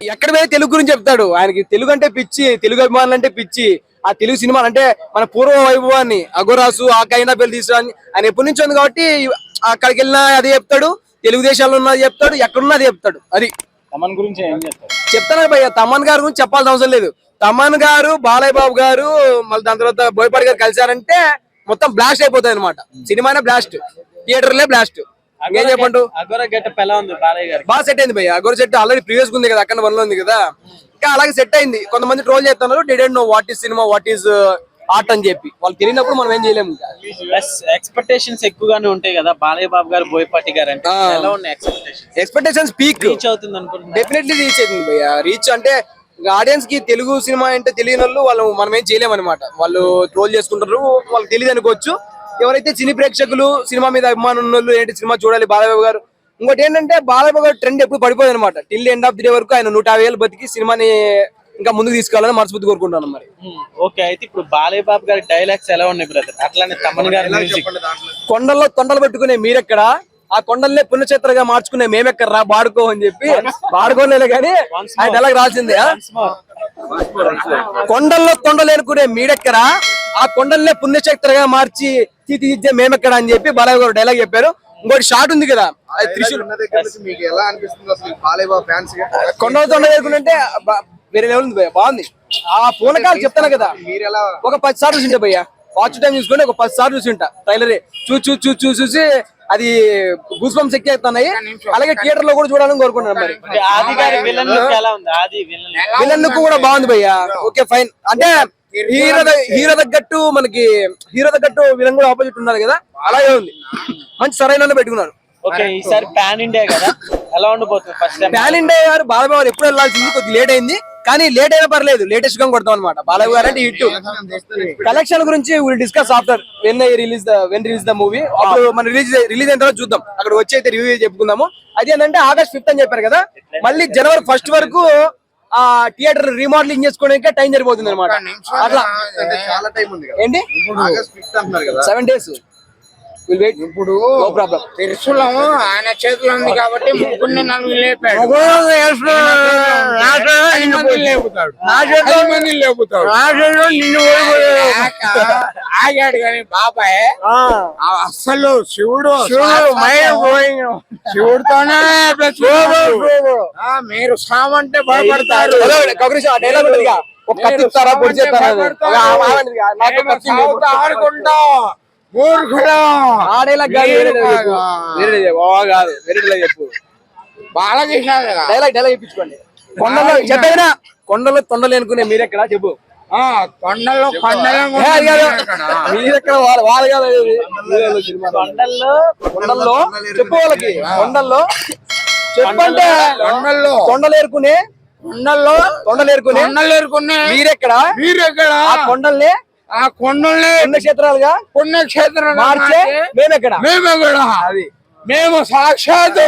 ఎక్కడ పోయి తెలుగు గురించి చెప్తాడు. ఆయనకి తెలుగు అంటే పిచ్చి తెలుగు అభిమానులు అంటే పిచ్చి. ఆ తెలుగు సినిమాలు అంటే మన పూర్వ వైభవాన్ని అఘోరాసు ఆ కైనా పెళ్ళి తీసుకురాని ఆయన ఎప్పటి నుంచి ఉంది కాబట్టి అక్కడికి వెళ్ళినా అదే చెప్తాడు. తెలుగుదేశాల్లో ఉన్నది చెప్తాడు ఎక్కడున్నా అది చెప్తాడు. అది. తమన్ గురించి ఏం చెప్తారు? చెప్తాను భయ్య తమన్ గారి గురించి చెప్పాల్సిన అవసరం లేదు. తమన్ గారు బాలయ్య బాబు గారు మళ్ళీ దాని తర్వాత బోయపాటి గారు కలిశారంటే మొత్తం బ్లాస్ట్ అయిపోతుంది అనమాట సినిమానే బ్లాస్ట్ థియేటర్లే బ్లాస్ట్ ఏం చెప్పండు? అగోరా గెటప్ ఎలా ఉంది బాలయ్య బాగా సెట్ అయింది భయ్య. అగోర్ సెట్ ఆల్రెడీ ప్రీవియస్ ఉంది కదా అక్కడ వన్ ఉంది కదా. ఇంకా అలాగే సెట్ అయింది. కొంతమంది ట్రోల్ చేస్తున్నారు didn't know what is cinema what is art అని చెప్పి. వాళ్ళు తెలియనప్పుడు మనం ఏం చేయలేము ఎక్స్పెక్టేషన్స్ ఎక్కువగానే ఉంటాయి కదా. బాలయ్య బాబు గారు బోయపాటి గారు అంటే. ఎలా ఉన్నాయి ఎక్స్పెక్టేషన్స్ ఎక్స్పెక్టేషన్స్ పీక్ రీచ్ అవుతుంది అనుకుంటున్నా డెఫినెట్లీ రీచ్ అవుతుంది భయ్య. రీచ్ అంటే ఆడియన్స్కి తెలుగు సినిమా అంటే తెలియని వాళ్ళు వాళ్ళు మనం ఏం చేయలేము అనమాట వాళ్ళు ట్రోల్ చేసుకుంటారు వాళ్ళకి తెలియదు అనుకోవచ్చు. ఎవరైతే సినీ ప్రేక్షకులు సినిమా మీద అభిమానం ఉన్న వాళ్ళు ఏంటి సినిమా చూడాలి బాలయ్య గారు? ఇంకోటి ఏంటంటే బాలయ్య గారు ట్రెండ్ ఎప్పుడు పడిపోయింది అనమాట till end of the day వరకు ఆయన నూట యాభై వేలు బతికి సినిమాని ఇంకా ముందుకు తీసుకెళ్ళాలని మనస్ఫూర్తి కోరుకుంటాను మరి. ఓకే అయితే ఇప్పుడు బాలయ్య బాబు గారి డైలాగ్స్ ఎలా ఉన్నాయి బ్రదర్ అట్లానే తమన్ గారి మ్యూజిక్ కొండల్లో తొండలు పెట్టుకునే మీరెక్కడ? ఆ కొండల్నే పుణ్యక్షేత్రగా మార్చుకునే మేమెక్కర్రా? బాడుకో అని చెప్పి బాడుకోలేలే కానీ ఆయన డైలాగ్ రాసింది. ఆ? కొండల్లో తొండలు ఏనుకునే మీడెక్కరా ఆ కొండల్నే పుణ్యక్షేత్రగా మార్చి తీర్చిదిద్దే మేమెక్కడ అని చెప్పి బాలయ్య గారు డైలాగ్ చెప్పారు. ఇంకోటి షాట్ ఉంది కదా త్రిశూల్ నుంచి మీకు ఎలా అనిపిస్తుంది అసలు బాలయ్య బాబు ఫ్యాన్స్గా కొండల తొండ వేరే లెవెల్ ఉంది భయ్య బాగుంది. ఆ పూనకాలు చెప్తాను కదా మీరు ఎలా ఒక పది సార్లు చూసింటా భయ్య. వాచ్ టైం చూసుకుంటే ఒక పది సార్లు చూసింటా ట్రైలర్ చూ చూ చూ చూ చూసి అది గూస్ బంప్స్ ఎక్కేస్తున్నాయి అలాగే థియేటర్లో కూడా చూడాలని కోరుకుంటున్నాను మరి. అంటే ఆది గారి విలన్ లుక్ ఎలా ఉంది ఆది విలన్ విలన్ లుక్ కూడా బాగుంది భయ్య. ఓకే ఫైన్ అంటే హీరో హీరో తగ్గట్టు మనకి హీరో తగ్గట్టు విలన్ కూడా ఆపోజిట్ ఉన్నారు కదా? అలాగే ఉంది. మంచి సరైన పెట్టుకున్నారు. ఓకే ఈసారి పాన్ ఇండియా కదా? ఎలా ఉండబోతుంది ఫస్ట్ టైం ప్యాన్ ఇండియా గారు బాలయ్య గారు ఎప్పుడు వెళ్ళాల్సింది కొద్దిగా లేట్ అయింది. కానీ లేట్ అయినా పర్లేదు లేటెస్ట్గా కొడతాం అనమాట బాలయ్య గారు అంటే హిట్. కలెక్షన్ గురించి will discuss after when I release the when release the movie అప్పుడు మన రిలీజ్ రిలీజ్ అయిన తర్వాత చూద్దాం. అక్కడ వచ్చి అయితే రివ్యూ చెప్పుకుందాము. అది ఏంటంటే ఆగస్ట్ ఫిఫ్త్ అని చెప్పారు కదా? మళ్ళీ జనవరి ఫస్ట్ వరకు ఆ థియేటర్ రీమోడలింగ్ చేసుకోవడానికి టైం సరిపోతుంది అనమాట అట్లా. అంటే చాలా టైం ఉంది ఏంటి? సెవెన్ డేస్ ఇప్పుడు ప్రాబ్లం ఆయన చేతిలో ఉంది కాబట్టి ముగ్గురిని నలుగురు లేపాడు. లేపుతాడు. మందిని లేపుతాడు. లేక ఆగాడు కానీ బాబాయ్ ఆ. అస్సలు శివుడు శివుడితోనే మీరు సామంటే భయపడతారు. డైలాగ్ ఉంటుంది ఒక కత్తి ఇస్తారా పొడి చేస్తారా అని. ఒక ఆ- ఆగండి ఇక. నాకు మేము కత్తి లేదు. సాగుతూ ఆడుకుంటాం. మూర్ఖుడు. ఆ డైలాగ్ కాదు వేరే డైలాగ్ చెప్పు. బాలకృష్ణ డైలాగ్ డైలాగ్ చెప్పించుకోండి. కొండలో చెప్పేదినా కొండలో తొండలు అనుకునే మీరెక్కడ? చెప్పు. ఆ కొండలో కొండలో ఏ, అది కాదు. మీరెక్కడ? వాళ్ళు కాదు. మీరెక్కడ. కొండల్లో? కొండల్లో? చెప్పు వాళ్ళకి. కొండల్లో? చెప్పంటే కొండల్లో కొండలు ఏరుకునే? కొండల్లో కొండలు ఏరుకునే? కొండలు ఎరుకునే మీరెక్కడ? మీరు ఎక్కడ ఆ కొండల్ని? ఆ కొండల్ని పుణ్యక్షేత్రాలుగా? పుణ్యక్షేత్రం మార్చే? మేమెక్కడ? మేము ఎక్కడ అది. మేము సాక్షాత్తు